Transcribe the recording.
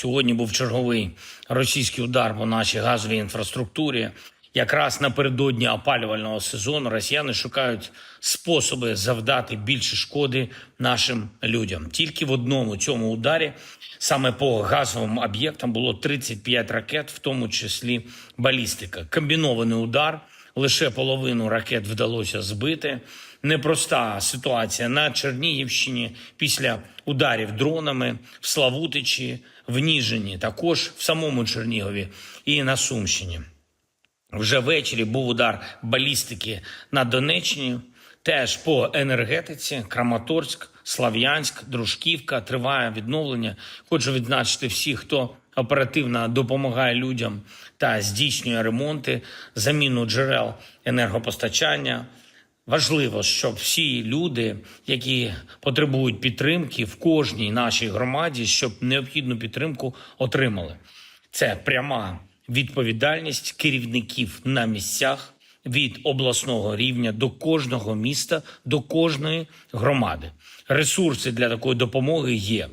Сьогодні був черговий російський удар по нашій газовій інфраструктурі. Якраз напередодні опалювального сезону росіяни шукають способи завдати більше шкоди нашим людям. Тільки в одному цьому ударі, саме по газовим об'єктам, було 35 ракет, в тому числі балістика. Комбінований удар. Лише половину ракет вдалося збити. Непроста ситуація на Чернігівщині після ударів дронами в Славутичі, в Ніжині, також в самому Чернігові і на Сумщині. Вже ввечері був удар балістики на Донеччині. Теж по енергетиці Краматорськ, Слав'янськ, Дружківка триває відновлення. Хочу відзначити всіх, хто оперативно допомагає людям та здійснює ремонти, заміну джерел енергопостачання. Важливо, щоб всі люди, які потребують підтримки в кожній нашій громаді, щоб необхідну підтримку отримали. Це пряма відповідальність керівників на місцях від обласного рівня до кожного міста, до кожної громади. Ресурси для такої допомоги є.